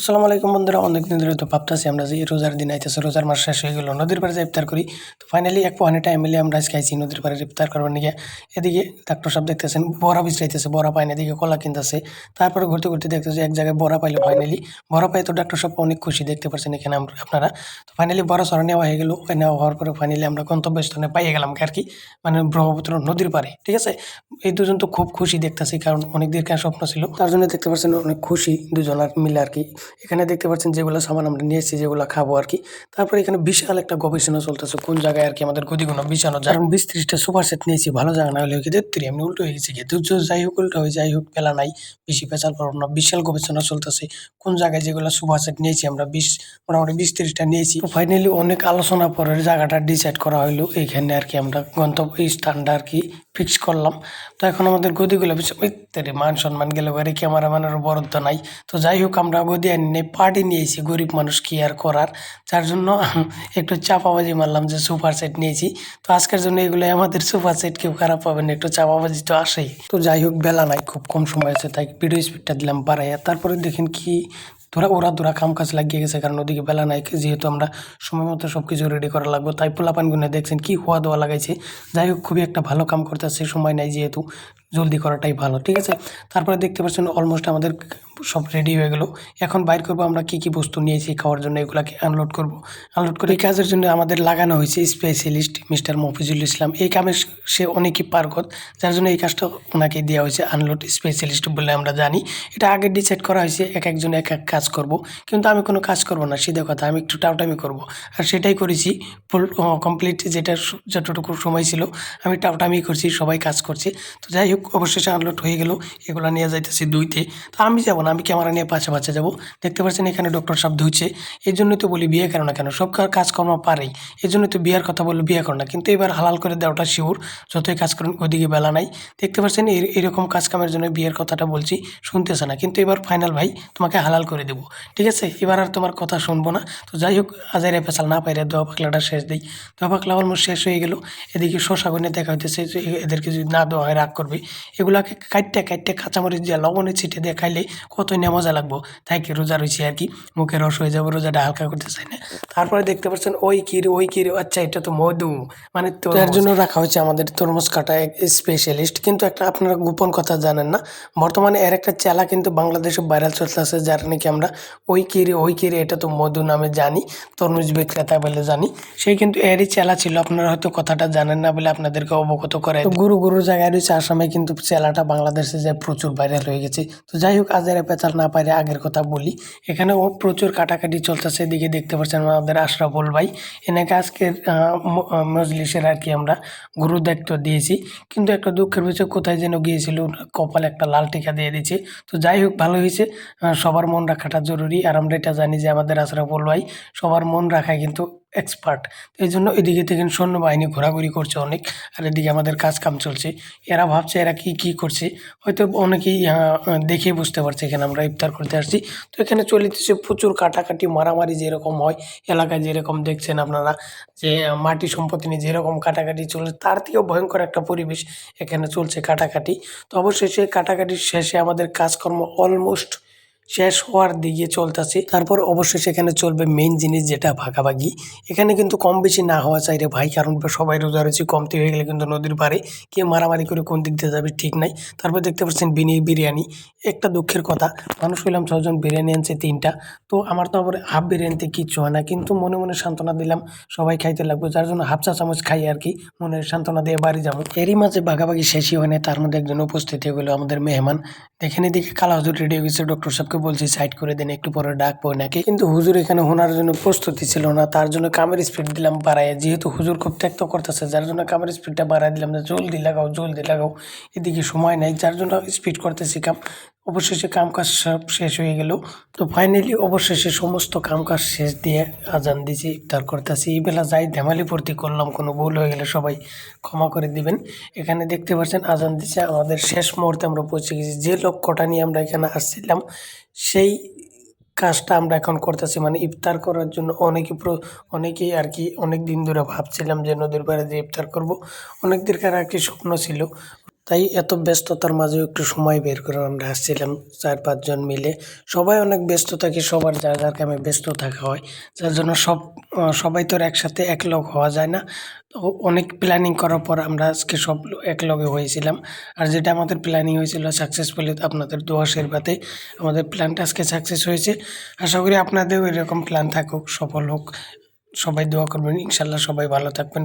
আসসালামু আলাইকুম বন্ধুরা অনেক দিন ধরে তো ভাবতেছি আমরা যে রোজার দিন আইতেছে, রোজার মাস শেষ হয়ে গেল, নদীর পাড়ে যে ইফতার করি। তো ফাইনালি এক পোহানি টাইম মিলে আমরা আজকে আইছি নদীর পাড়ে ইফতার করবার নিয়ে এদিকে ডাক্তার সাহেব দেখতেছেন, বড়া বিছড়াইতেছে বড়া পায় না, এদিকে কলা কিনতেছে। তারপরে ঘুরতে ঘুরতে দেখতেছে এক জায়গায় বড়া পাইলো ফাইনালি বড়া পাই তো ডাক্তার সাহেব অনেক খুশি দেখতে পাচ্ছেন এখানে আমরা, আপনারা। তো ফাইনালি বড়া সরা নেওয়া হয়ে গেল নেওয়া হওয়ার পরে ফাইনালি আমরা গন্তব্যস্থানে পাইয়ে গেলাম আর কি মানে ব্রহ্মপুত্র নদীর পাড়ে, ঠিক আছে? এই দুজন তো খুব খুশি দেখতেছি, কারণ অনেক দীর্ঘ স্বপ্ন ছিল। তার জন্য দেখতে পাচ্ছেন অনেক খুশি দুজন আর মিলে আর কি। এখানে দেখতে পাচ্ছেন যেগুলো সামান আমরা নিয়ে এসেছি, যেগুলো খাব আর কি। তারপরে এখানে বিশাল একটা গবেষণা চলতেছে, কোন জায়গায় আর কি আমাদের গদিগুলো বিছানো যায়। কারণ বিশ ত্রিশটা সুপার সেট নিয়েছি, ভালো জায়গা না হলে কি দেখতে এমনি উল্টো হয়ে গেছে তো যাই হোক, উল্টো হয়ে যাই হোক পেলা নাই, বেশি পেঁচাল পারব না। বিশাল গবেষণা চলতেছে, কোন জায়গায় যেগুলো সুপার সেট নিয়েছি আমরা বিশ, মোটামুটি বিশ ত্রিশটা নিয়েছি ফাইনালি অনেক আলোচনা পরের জায়গাটা ডিসাইড করা হলো এইখানে আর কি আমরা গন্তব্য স্থানটা আর কি ফিক্স করলাম। তো এখন আমাদের গদিগুলো ইত্যাদি মান সম্মান গেলে বাড়ি ক্যামেরাম্যানের বরাদ্দ নাই। তো যাই হোক, আমরা গদি নেই পার্টি নিয়েছি গরিব মানুষ কি আর করার? যার জন্য একটু চাপাবাজি মারলাম যে সুপার সেট নিয়েছি। তো আজকের জন্য এগুলো আমাদের সুপার সেট কেউ খারাপ পাবেন একটু চাপাবাজি তো আসেই। তো যাই হোক, বেলা নাই, খুব কম সময় আছে, তাই ভিডিও স্পিডটা দিলাম, বাড়াইয়া। তারপরে দেখেন কি তোরা ওরা ধরা কাম কাজ লাগিয়ে গেছে, কারণ ওদিকে বেলা নাই, যেহেতু আমরা সময় মতো সব কিছু রেডি করা লাগবে। তাই পোলাপান গুনে দেখছেন কি হওয়া দেওয়া লাগাইছে। যাই হোক, খুবই একটা ভালো কাম করতেছে, সময় নাই যেহেতু, জলদি করাটাই ভালো, ঠিক আছে? তারপরে দেখতে পাচ্ছেন অলমোস্ট আমাদের সব রেডি হয়ে গেল। এখন বাইর করব আমরা কি কি বস্তু নিয়েছি, খাওয়ার জন্য এগুলাকে আনলোড করব। আনলোড করে এই কাজের জন্য আমাদের লাগানো হয়েছে স্পেশালিস্ট মিস্টার মফিজুল ইসলাম। এই কামে সে অনেকই পারগত, যার জন্য এই কাজটা ওনাকে দেওয়া হয়েছে আনলোড স্পেশালিস্ট বলে আমরা জানি। এটা আগে ডিসাইড করা হয়েছে, এক একজন এক এক কাজ করব। কিন্তু আমি কোনো কাজ করব না, সিধে কথা, আমি একটু টাউটামি করব। আর সেটাই করেছি, ফুল কমপ্লিট যেটা যতটুকু সময় ছিল, আমি টাউটামি করছি, সবাই কাজ করছে। তো যাই হোক, অবশেষে আনলোড হয়ে গেল, এগুলো নিয়ে যাইতেছি দুইতে। তো আমি যাব না আমি ক্যামেরা নিয়ে পাশে পাশে যাব। দেখতে পাচ্ছেন এখানে ডক্টর সাহেব ধুইছে। এই জন্যই তো বলি বিয়ে করো না কেন? সব কাজকর্ম পারেই এই জন্যই তো বিয়ের কথা বলল, বিয়ে করো না। কিন্তু এবার হালাল করে দেওয়াটা শিওর, যতই কাজ করেন ওইদিকে বেলা নাই। দেখতে পাচ্ছেন এরকম কাজ কামের জন্য বিয়ের কথাটা বলছি, শুনতেছে না। কিন্তু এবার ফাইনাল ভাই, তোমাকে হালাল করে দেবো। ঠিক আছে? এবার আর তোমার কথা শুনব না। তো যাই হোক আজারে পেশাল না পাইরে দোয়া পাকলাটা শেষ দিই। দোয়া পাকলা অলমোস্ট শেষ হয়ে গেল। এদিকে শশা গুনে দেখা হইতেছে এদেরকে যদি না দেওয়া হয় রাগ করবে। এগুলাকে কাটতে কাটতে কাঁচামরিচ দিয়ে লবণে ছিটে দিয়ে খাইলে কতই না মজা লাগবো। তাই কি রোজা রয়েছে আর কি। মুখে রস হয়ে যাবে রোজাটা হালকা করতে চাই না। তারপরে দেখতে পাচ্ছেন ওই কির ওই কির আচ্ছা এটা তো মধু। মানে তো এর জন্য রাখা হয়েছে আমাদের তরমুজ কাটা স্পেশালিস্ট কিন্তু একটা আপনারা গোপন কথা জানেন না বর্তমানে এর একটা চেলা কিন্তু বাংলাদেশে ভাইরাল চলতেছে যার নাকি আমরা ওই কিরে ওই কিরে এটা তো মধু নামে জানি তরমুজ বিক্রেতা বলে জানি। সেই কিন্তু এরই চেলা ছিল আপনারা হয়তো কথাটা জানেন না বলে আপনাদেরকে অবগত করে গুরু গুরু জায়গায় রয়েছে আসামে কিন্তু চেলাটা বাংলাদেশে যে প্রচুর ভাইরাল হয়ে গেছে। তো যাই হোক আজ আজের পেঁচাল না পারে, আগের কথা বলি। এখানে ও প্রচুর কাটাকাটি চলতেছে, এদিকে দেখতে পাচ্ছেন আমাদের আশরাফুল ভাই। এনেকে আজকের মজলিসের আর কি আমরা গুরু দায়িত্ব দিয়েছি। কিন্তু একটা দুঃখের বিষয়, কোথায় যেন গিয়েছিল কপালে একটা লাল টিকা দিয়ে দিয়েছে। তো যাই হোক, ভালো হয়েছে। সবার মন রাখাটা জরুরি। আর আমরা এটা জানি যে আমাদের আশরাফুল ভাই সবার মন রাখায় কিন্তু এক্সপার্ট এই জন্য এদিকে থেকে সৈন্যবাহিনী ঘোরাঘুরি করছে অনেক, আর এদিকে আমাদের কাজ কাম চলছে। এরা ভাবছে এরা কি কি করছে? হয়তো অনেকেই দেখে বুঝতে পারছে এখানে আমরা ইফতার করতে আসছি। তো এখানে চলিতেছে প্রচুর কাটাকাটি, মারামারি যেরকম হয়, এলাকায় যেরকম দেখছেন আপনারা, যে মাটি সম্পত্তি নিয়ে যেরকম কাটাকাটি চলছে, তার থেকেও ভয়ঙ্কর একটা পরিবেশ এখানে চলছে কাটাকাটি। তো অবশেষে কাটাকাটির শেষে আমাদের কাজকর্ম অলমোস্ট শেষ হওয়ার দিকে চলতেছে। তারপর অবশ্যই সেখানে চলবে মেইন জিনিস যেটা ভাগাভাগি। এখানে কিন্তু কম বেশি না হওয়া চাই রে ভাই, কারণ সবাই রোজা রয়েছে কমতি হয়ে গেলে কিন্তু নদীর পাড়ে কে মারামারি করে কোন দিক দিয়ে যাবে ঠিক নাই। তারপর দেখতে পাচ্ছেন বিনি বিরিয়ানি, একটা দুঃখের কথা, মানুষ হইলাম ছজন বিরিয়ানি আনছে তিনটা। তো আমার তো আবার হাফ বিরিয়ানিতে কিচ্ছু হয় না, কিন্তু মনে মনে সান্ত্বনা দিলাম, সবাই খাইতে লাগবে, যার জন্য হাফ চা চামচ খাই আর কি, মনে সান্ত্বনা দিয়ে বাড়ি যাব। এরই মাঝে ভাগাভাগি শেষই হয় না তার মধ্যে একজন উপস্থিত হয়ে গেলো আমাদের মেহমান। দেখেন এদিকে কালা হুজুর রেডি হয়ে গেছে ডক্টর সাহেবকে বলছি, সাইড করে দেন, একটু পরে ডাকবো নাকি? কিন্তু হুজুর এখানে হোনার জন্য প্রস্তুতি ছিল না, তার জন্য কামের স্পিড দিলাম বাড়ায় যেহেতু হুজুর খুব ত্যাক্ত করতেছে, যার জন্য কামের স্পিডটা বাড়ায় দিলাম যে, জলদি লাগাও জলদি লাগাও, এদিকে সময় নাই। যার জন্য স্পিড করতেছি কাম অবশেষে কাম কাজ সব শেষ হয়ে গেল। তো ফাইনালি অবশেষে সমস্ত কাম কাজ শেষ দিয়ে আজান দিয়েছি ইফতার করতেছি। এই বেলা যাই ধেমালি ভর্তি করলাম, কোনো ভুল হয়ে গেলে সবাই ক্ষমা করে দিবেন। এখানে দেখতে পাচ্ছেন আজান দিচ্ছে আমাদের শেষ মুহূর্তে আমরা পৌঁছে গেছি। যে লক্ষ্যটা নিয়ে আমরা এখানে আসছিলাম, সেই কাজটা আমরা এখন করতেছি। মানে ইফতার করার জন্য অনেকে অনেকেই আর কি অনেক দিন ধরে ভাবছিলাম যে নদীর পাড়ে যে ইফতার করব। অনেক দিনকার আর কি স্বপ্ন ছিল। তাই এত ব্যস্ততার মাঝেও একটু সময় বের করে আমরা আসছিলাম চার পাঁচজন মিলে। সবাই অনেক ব্যস্ত থাকি, সবার যার যার কামে ব্যস্ত থাকা হয়। যার জন্য সব সবাই তো একসাথে একলগ হওয়া যায় না। তো অনেক প্ল্যানিং করার পর আমরা আজকে সব একলগে হয়েছিলাম। আর যেটা আমাদের প্ল্যানিং হয়েছিল সাকসেসফুলি আপনাদের দোয়া আশীর্বাদে আমাদের প্ল্যানটা আজকে সাকসেস হয়েছে। আশা করি আপনাদেরও এরকম প্ল্যান থাকুক, সফল হোক। সবাই দোয়া করবেন, ইনশাল্লাহ সবাই ভালো থাকবেন।